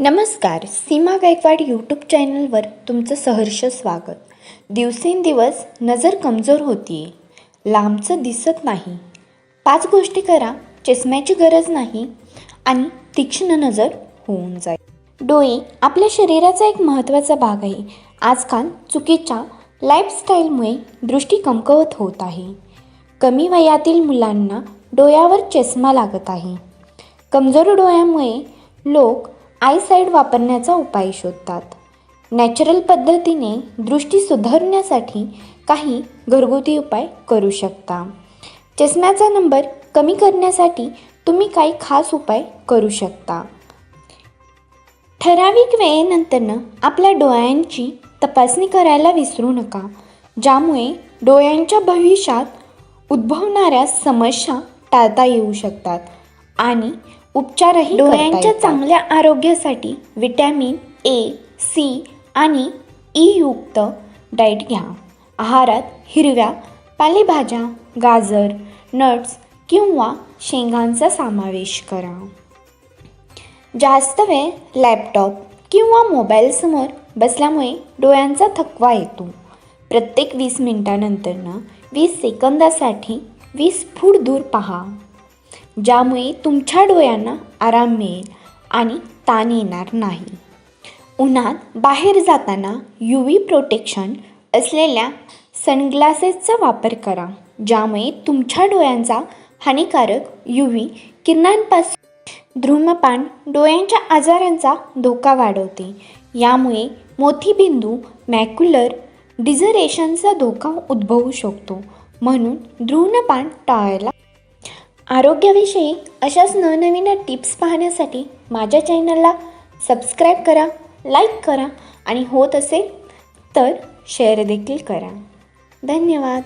नमस्कार सीमा गायकवाड यूट्यूब चॅनलवर तुमचं सहर्ष स्वागत. दिवसेंदिवस नजर कमजोर होतीये. लांबचं दिसत नाही. पाच गोष्टी करा चष्म्याची गरज नाही आणि तीक्ष्ण नजर होऊन जाईल. डोळे आपल्या शरीराचा एक महत्त्वाचा भाग आहे. आजकाल चुकीच्या लाईफस्टाईलमुळे दृष्टी कमकवत होत आहे. कमी वयातील मुलांना डोळ्यावर चष्मा लागत आहे. कमजोर डोळ्यामुळे लोक आयसाईड वापरण्याचा उपाय शोधतात. नॅचरल पद्धतीने दृष्टी सुधारण्यासाठी काही घरगुती उपाय करू शकता. चष्म्याचा नंबर कमी करण्यासाठी तुम्ही काही खास उपाय करू शकता. ठराविक वेळेनंतरनं आपल्या डोळ्यांची तपासणी करायला विसरू नका ज्यामुळे डोळ्यांच्या भविष्यात उद्भवणाऱ्या समस्या टाळता येऊ शकतात आणि उपचारही डोळ्यांच्या चांगल्या आरोग्यासाठी विटॅमिन ए सी आणि ई युक्त डाएट घ्या. आहारात हिरव्या पालेभाज्या गाजर नट्स किंवा शेंगांचा समावेश करा. जास्त वेळ लॅपटॉप किंवा मोबाईलसमोर बसल्यामुळे डोळ्यांचा थकवा येतो. प्रत्येक वीस मिनिटानंतरनं वीस सेकंदासाठी वीस फूट दूर पहा. ज्यामुळे तुमच्या डोळ्यांना आराम मिळेल आणि ताण येणार नाही. उन्हात बाहेर जाताना यू व्ही प्रोटेक्शन असलेल्या सनग्लासेसचा वापर करा ज्यामुळे तुमच्या डोळ्यांचा हानिकारक यू व्ही किरणांपासून धूम्रपान डोळ्यांच्या आजारांचा धोका वाढवते. यामुळे मोतीबिंदू मॅक्युलर डिझरेशनचा धोका उद्भवू शकतो. म्हणून धूम्रपान टाळायला आरोग्याविषयी अशाच नवनवीन टिप्स पाहण्यासाठी माझ्या चॅनलला सबस्क्राईब करा लाईक करा आणि होत असेल तर शेअर देखील करा. धन्यवाद.